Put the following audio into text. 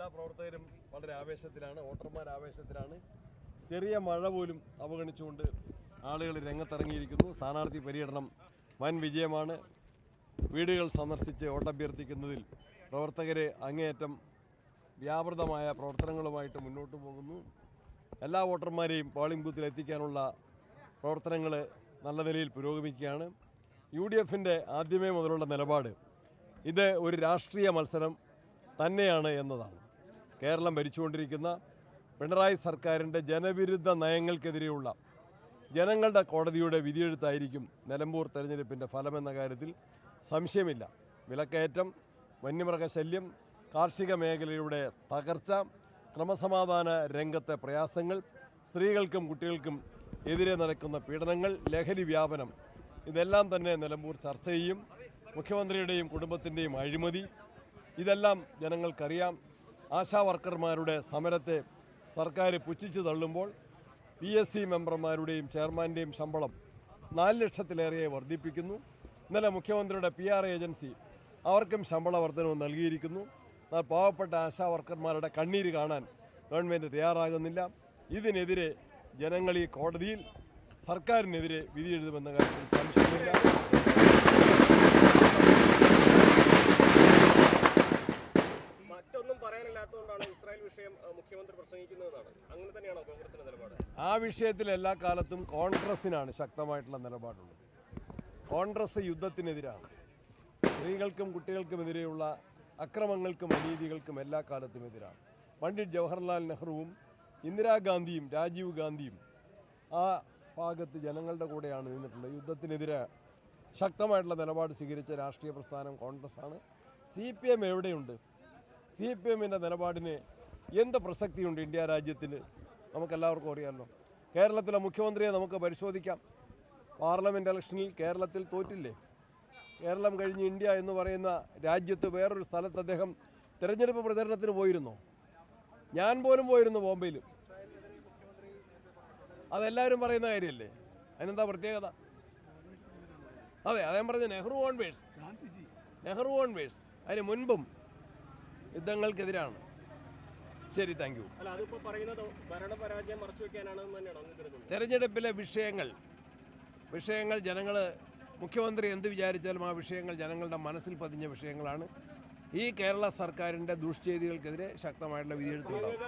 എല്ലാ പ്രവർത്തകരും വളരെ ആവേശത്തിലാണ് വോട്ടർമാർ ആവേശത്തിലാണ്. ചെറിയ മഴ പോലും അവഗണിച്ചുകൊണ്ട് ആളുകൾ രംഗത്തിറങ്ങിയിരിക്കുന്നു. സ്ഥാനാർത്ഥി പര്യടനം വൻ വിജയമാണ്. വീടുകൾ സന്ദർശിച്ച് വോട്ടഭ്യർത്ഥിക്കുന്നതിൽ പ്രവർത്തകരെ അങ്ങേയറ്റം വ്യാപൃതമായ പ്രവർത്തനങ്ങളുമായിട്ട് മുന്നോട്ട് പോകുന്നു. എല്ലാ വോട്ടർമാരെയും പോളിംഗ് ബൂത്തിൽ എത്തിക്കാനുള്ള പ്രവർത്തനങ്ങൾ നല്ല നിലയിൽ പുരോഗമിക്കുകയാണ്. യു ഡി എഫിന്റെ ആദ്യമേ മുതലുള്ള നിലപാട് ഇത് ഒരു രാഷ്ട്രീയ മത്സരം തന്നെയാണ് എന്നതാണ്. കേരളം ഭരിച്ചുകൊണ്ടിരിക്കുന്ന പിണറായി സർക്കാരിന്റെ ജനവിരുദ്ധ നയങ്ങൾക്കെതിരെയുള്ള ജനങ്ങളുടെ കോടതിയുടെ വിധിയെഴുത്തായിരിക്കും നിലമ്പൂർ തെരഞ്ഞെടുപ്പിന്റെ ഫലമെന്ന കാര്യത്തിൽ സംശയമില്ല. വിലക്കയറ്റം വന്യമൃഗശല്യം കാർഷിക മേഖലയുടെ തകർച്ച ക്രമസമാധാന രംഗത്തെ പ്രയാസങ്ങൾ സ്ത്രീകൾക്കും കുട്ടികൾക്കും എതിരെ നടക്കുന്ന പീഡനങ്ങൾ ലഹരി വ്യാപനം ഇതെല്ലാം തന്നെ നിലമ്പൂർ ചർച്ച ചെയ്യും. മുഖ്യമന്ത്രിയുടെയും കുടുംബത്തിന്റെയും അഴിമതി ഇതെല്ലാം ജനങ്ങൾക്കറിയാം. ആശാ വർക്കർമാരുടെ സമരത്തെ സർക്കാർ പുച്ഛിച്ചു തള്ളുമ്പോൾ പി എസ് സി മെമ്പർമാരുടെയും ചെയർമാന്റെയും ശമ്പളം നാല് ലക്ഷത്തിലേറെ വർദ്ധിപ്പിക്കുന്നു. ഇന്നലെ മുഖ്യമന്ത്രിയുടെ പി ആർ ഏജൻസി അവർക്കും ശമ്പള വർധനവ് നൽകിയിരിക്കുന്നു. എന്നാൽ പാവപ്പെട്ട ആശാ വർക്കർമാരുടെ കണ്ണീര് കാണാൻ ഗവൺമെന്റ് തയ്യാറാകുന്നില്ല. ഇതിനെതിരെ ജനങ്ങൾ ഈ കോടതിയിൽ സർക്കാരിനെതിരെ വിധിയെഴുതുമെന്ന കാര്യത്തിൽ സംശയമില്ല. ആ വിഷയത്തിൽ എല്ലാ കാലത്തും കോൺഗ്രസിനാണ് ശക്തമായിട്ടുള്ള നിലപാടുള്ളത്. കോൺഗ്രസ് യുദ്ധത്തിനെതിരാണ്. സ്ത്രീകൾക്കും കുട്ടികൾക്കുമെതിരെയുള്ള അക്രമങ്ങൾക്കും അനീതികൾക്കും എല്ലാ കാലത്തും എതിരാണ്. പണ്ഡിറ്റ് ജവഹർലാൽ നെഹ്റുവും ഇന്ദിരാഗാന്ധിയും രാജീവ് ഗാന്ധിയും ആ ഭാഗത്ത് ജനങ്ങളുടെ കൂടെയാണ് നിന്നിട്ടുള്ളത് യുദ്ധത്തിനെതിരെ ശക്തമായിട്ടുള്ള നിലപാട് സ്വീകരിച്ച രാഷ്ട്രീയ പ്രസ്ഥാനം കോൺഗ്രസ്സാണ്. സി പി എം എവിടെയുണ്ട്? സി പി എമ്മിന്റെ നിലപാടിന് എന്ത് പ്രസക്തിയുണ്ട് ഇന്ത്യ രാജ്യത്തിന്? നമുക്കെല്ലാവർക്കും അറിയാമല്ലോ കേരളത്തിലെ മുഖ്യമന്ത്രിയെ നമുക്ക് പരിശോധിക്കാം. പാർലമെന്റ് ഇലക്ഷനിൽ കേരളത്തിൽ തോറ്റില്ലേ? കേരളം കഴിഞ്ഞ് ഇന്ത്യ എന്ന് പറയുന്ന രാജ്യത്ത് വേറൊരു സ്ഥലത്ത് അദ്ദേഹം തിരഞ്ഞെടുപ്പ് പ്രചരണത്തിന് പോയിരുന്നോ? ഞാൻ പോലും പോയിരുന്നു ബോംബെയിൽ. അതെല്ലാവരും പറയുന്ന കാര്യമല്ലേ അതിനെന്താ പ്രത്യേകത? അതെ അദ്ദേഹം പറഞ്ഞ നെഹ്റു ഓൺവേഴ്സ് നെഹ്റു ഓൺവേഴ്സ് അതിന് മുൻപും യുദ്ധങ്ങൾക്കെതിരാണ്. ശരി താങ്ക് യു തെരഞ്ഞെടുപ്പിലെ വിഷയങ്ങൾ വിഷയങ്ങൾ ജനങ്ങൾ മുഖ്യമന്ത്രി എന്ത് വിചാരിച്ചാലും ആ വിഷയങ്ങൾ ജനങ്ങളുടെ മനസ്സിൽ പതിഞ്ഞ വിഷയങ്ങളാണ്. ഈ കേരള സർക്കാരിന്റെ ദുഷ്ചെയ്തികൾക്കെതിരെ ശക്തമായിട്ടുള്ള വിധിയെഴുത്തുണ്ടാവും.